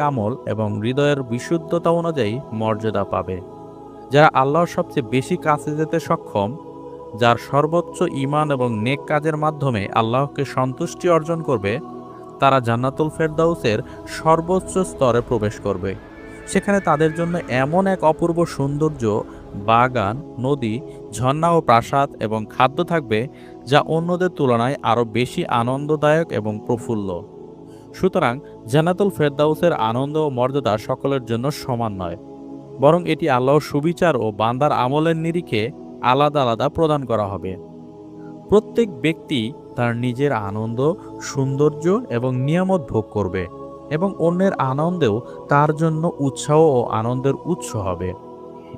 আমল এবং হৃদয়ের বিশুদ্ধতা অনুযায়ী মর্যাদা পাবে। যারা আল্লাহর সবচেয়ে বেশি কাছে যেতে সক্ষম, যার সর্বোচ্চ ঈমান এবং নেক কাজের মাধ্যমে আল্লাহকে সন্তুষ্টি অর্জন করবে, তারা জান্নাতুল ফেরদাউসের সর্বোচ্চ স্তরে প্রবেশ করবে। সেখানে তাদের জন্য এমন এক অপূর্ব সৌন্দর্য, বাগান, নদী, ঝর্ণা ও প্রাসাদ এবং খাদ্য থাকবে, যা অন্যদের তুলনায় আরও বেশি আনন্দদায়ক এবং প্রফুল্ল। সুতরাং জান্নাতুল ফেরদাউসের আনন্দ ও মর্যাদা সকলের জন্য সমান নয়, বরং এটি আল্লাহর সুবিচার ও বান্দার আমলের নিরিখে আলাদা আলাদা প্রদান করা হবে। প্রত্যেক ব্যক্তি তার নিজের আনন্দ, সৌন্দর্য এবং নিয়ামত ভোগ করবে এবং অন্যের আনন্দেও তার জন্য উৎসাহ ও আনন্দের উৎস হবে।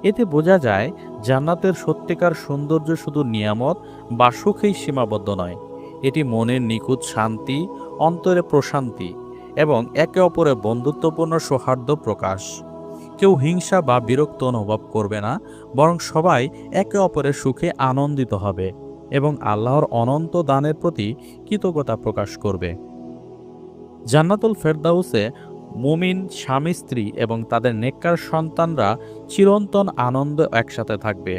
এতে বোঝা যায়, জান্নাতের সত্যিকার সৌন্দর্য শুধু নিয়ামত বা সুখেই সীমাবদ্ধ নয় এটি মনের নিখুঁত শান্তি, অন্তরে প্রশান্তি এবং একে অপরের বন্ধুত্বপূর্ণ সৌহার্দ্য প্রকাশ। কেউ হিংসা বা বিরক্ত অনুভব করবে না, বরং সবাই একে অপরের সুখে আনন্দিত হবে এবং আল্লাহর অনন্ত দানের প্রতি কৃতজ্ঞতা প্রকাশ করবে। জান্নাতুল ফেরদাউসে মুমিন স্বামী স্ত্রী এবং তাদের নেককার সন্তানরা চিরন্তন আনন্দ একসাথে থাকবে।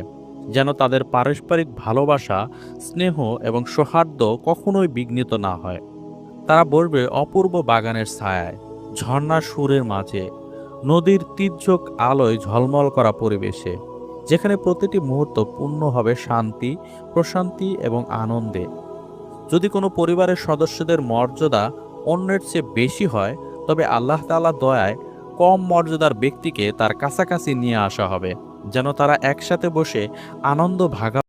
যেন তাদের পারস্পরিক ভালোবাসা, স্নেহ এবং সৌহার্দ্য কখনোই বিঘ্নিত না হয়। তারা বসবে অপূর্ব বাগানের ছায়ায়, ঝর্ণার সুরের মাঝে, নদীর তীর্যক আলোয় ঝলমল করা পরিবেশে, যেখানে প্রতিটি মুহূর্ত পূর্ণ হবে শান্তি, প্রশান্তি এবং আনন্দে। যদি কোনো পরিবারের সদস্যদের মর্যাদা অন্যের চেয়ে বেশি হয়, তবে আল্লাহ তাআলা দয়ায় কম মর্যাদার ব্যক্তিকে তার কাছাকাছি নিয়ে আসা হবে। যেন তারা একসাথে বসে আনন্দ ভাগা